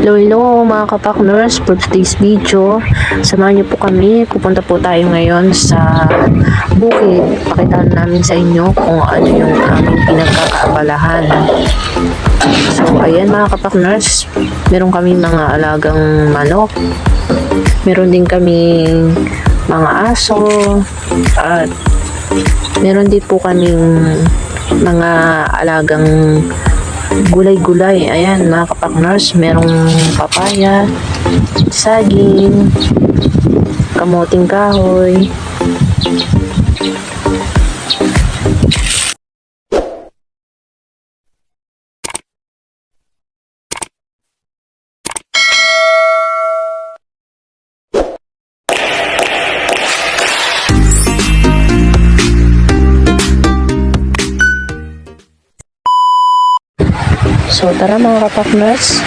Hello, hello mga kapakners for today's video. Samahan niyo po kami. Pupunta po tayo ngayon sa bukid. Pakitaan namin sa inyo kung ano yung aming pinagkakaabalahan. So, ayan mga kapakners. Meron kami mga alagang manok. Meron din kami mga aso. At meron din po kaming mga alagang gulay-gulay. Ayan, mga kapakners, merong papaya, saging, kamoting kahoy. So tara mga kapakners,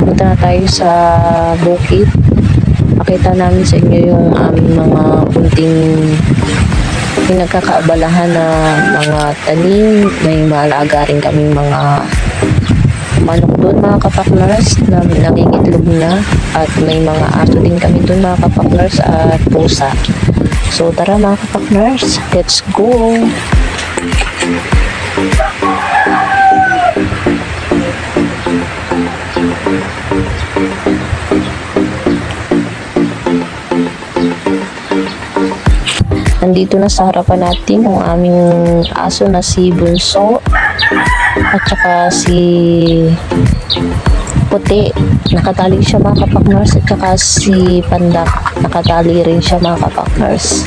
punta na tayo sa bukid. Pakita namin sa inyo yung aming mga kunting pinagkakaabalahan na mga tanim. May maalaga rin kaming mga manok doon mga kapakners na nangingitlog na at may mga aso din kami doon mga kapakners at pusa. So tara mga kapakners, let's go! Nandito na sa harapan natin ang aming aso na si Bunso at saka si Puti. Nakatali siya mga kapakners at saka si Pandak. Nakatali rin siya mga kapakners.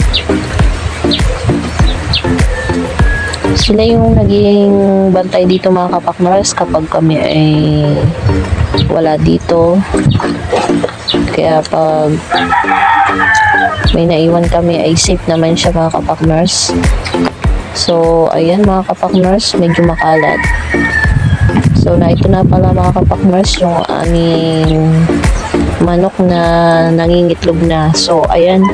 Sila yung naging bantay dito mga kapakners kapag kami ay wala dito. Kaya pag may naiwan kami ay safe naman siya mga kapakners. So, ayan mga kapakners, medyo makalat. So, na ito na pala mga kapakners yung aming manok na nangingitlog na. So, ayan,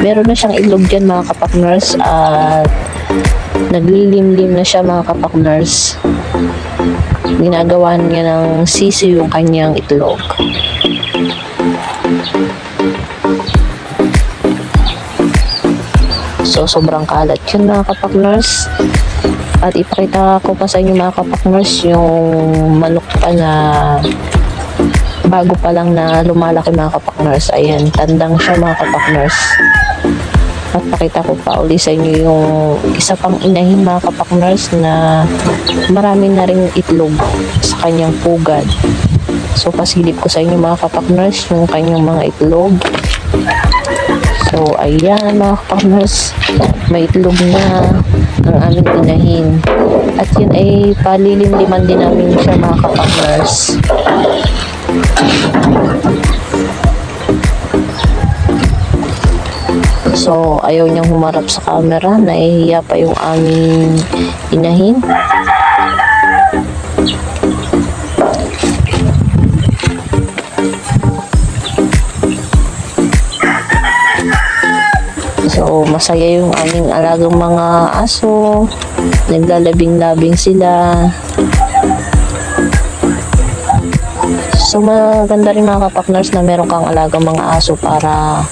meron na siyang itlog dyan mga kapakners at naglilimlim na siya mga kapakners. Ginagawa niya ng sisi yung kanyang itlog. So, sobrang kalat yun mga kapakners. At ipakita ko pa sa inyo mga kapakners yung manok pa na bago pa lang na lumalaki mga kapakners. Ayan, tandang siya mga kapakners. At pakita ko pa uli sa inyo yung isa pang inahin mga kapakners na marami na rin itlog sa kanyang pugad. So, pasilip ko sa inyo mga kapakners yung kanyang mga itlog. So, ayan mga kapakners, may itlog na ang aming inahin. At yun ay palilimliman din namin siya mga kapakners. So, ayaw niyang humarap sa camera. Nahihiya pa yung aming inahin. So, masaya yung aming alagang mga aso. Naglalabing-labing sila. So, maganda rin mga kapakners na meron kang alagang mga aso para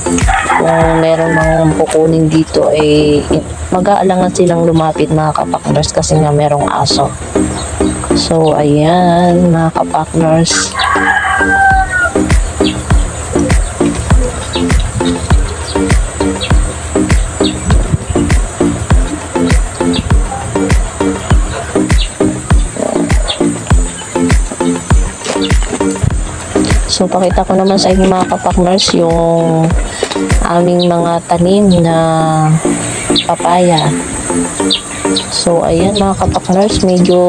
kung meron mang kukunin dito, eh, mag-aalangan silang lumapit mga kapakners kasi nga merong aso. So, ayan, mga kapakners. So, pakita ko naman sa inyo mga kapakners yung aming mga tanim na papaya. So, ayan mga kapakners, medyo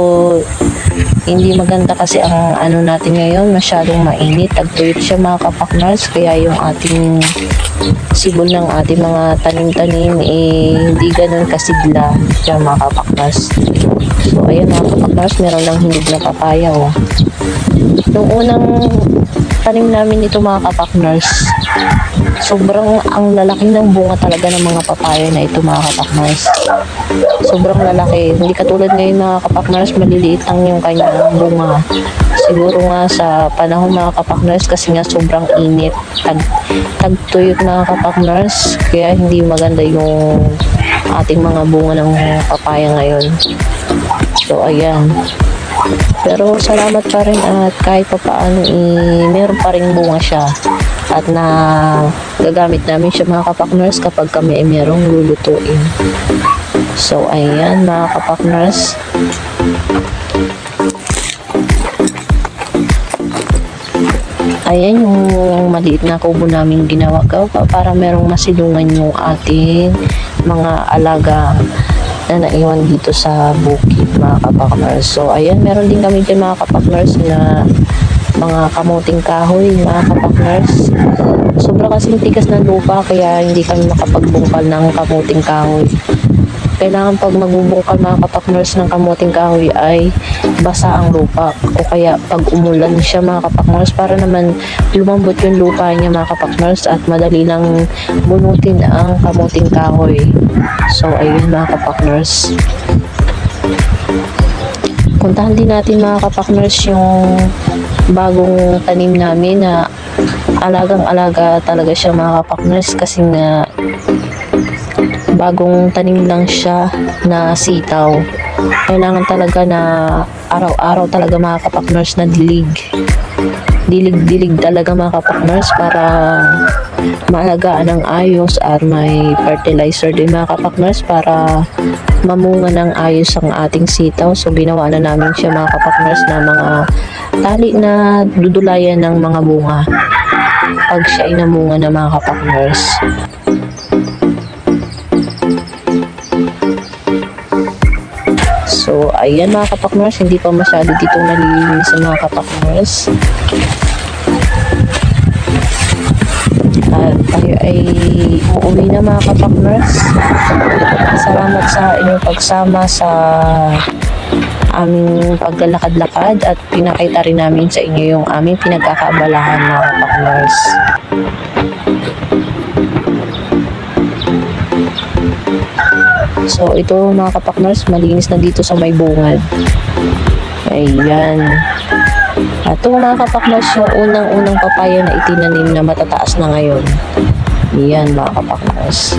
hindi maganda kasi ang ano natin ngayon, masyadong mainit. Tagtuyot siya mga kapakners, kaya yung ating sibol ng ating mga tanim-tanim eh, hindi ganun kasigla siya mga kapakners. So, ayan mga kapakners, meron lang hinog na papaya oh. Nung unang tanim namin ito mga kapakners, sobrang ang lalaki ng bunga talaga ng mga papaya na ito mga kapakners. Sobrang lalaki. Hindi katulad ngayon mga kapakners, maliliit lang yung kanyang bunga. Siguro nga sa panahon mga kapakners kasi nga sobrang init. Tag, tagtuyot mga kapakners. Kaya hindi maganda yung ating mga bunga ng papaya ngayon. So ayan. Pero salamat pa rin at kahit pa paano eh, meron pa rin bunga siya. At na gagamit namin siya mga kapakners kapag kami ay merong lulutuin. So ayan mga kapakners. Ayan yung maliit na kubo namin ginawa ko pa- para merong masilungan yung ating mga alaga na naiwan dito sa bukid mga kapakners. So ayan, meron din kami dyan mga kapakners na mga kamuting kahoy mga kapakners. Sobra kasing tigas ng lupa kaya hindi kami makapagbungkal ng kamuting kahoy kailangan pag magbubungkal mga kapakners ng kamuting kahoy ay basa ang lupa o kaya pag umulan siya mga kapakners para naman lumambot yung lupa niya mga kapakners at madali lang bunutin ang kamuting kahoy so ayun mga kapakners puntahan din natin mga kapakners yung bagong tanim namin na alagang alaga talaga siya mga kapakners kasi nga bagong tanim lang siya na sitaw. Kailangan talaga na araw-araw talaga mga kapakners na dilig. Dilig-dilig talaga mga kapakners para maalagaan ng ayos at may fertilizer din mga kapakners para mamunga ng ayos ang ating sitaw. So ginawa na namin siya mga kapakners na mga tali na dudulayan ng mga bunga pag siya ay namunga na mga kapakners. So, ayan mga kapakners, hindi pa masyado dito nalilinis sa mga kapakners. At tayo ay uuwi na mga kapakners. Salamat sa inyong pagsama sa aming paglalakad-lakad at pinakita rin namin sa inyo yung aming pinagkakaabalahan mga kapakners. So, ito mga kapakners, malinis na dito sa may bungad. Ayan. At ito mga kapakners, yung unang-unang papaya na itinanim na matataas na ngayon. Ayan mga kapakners.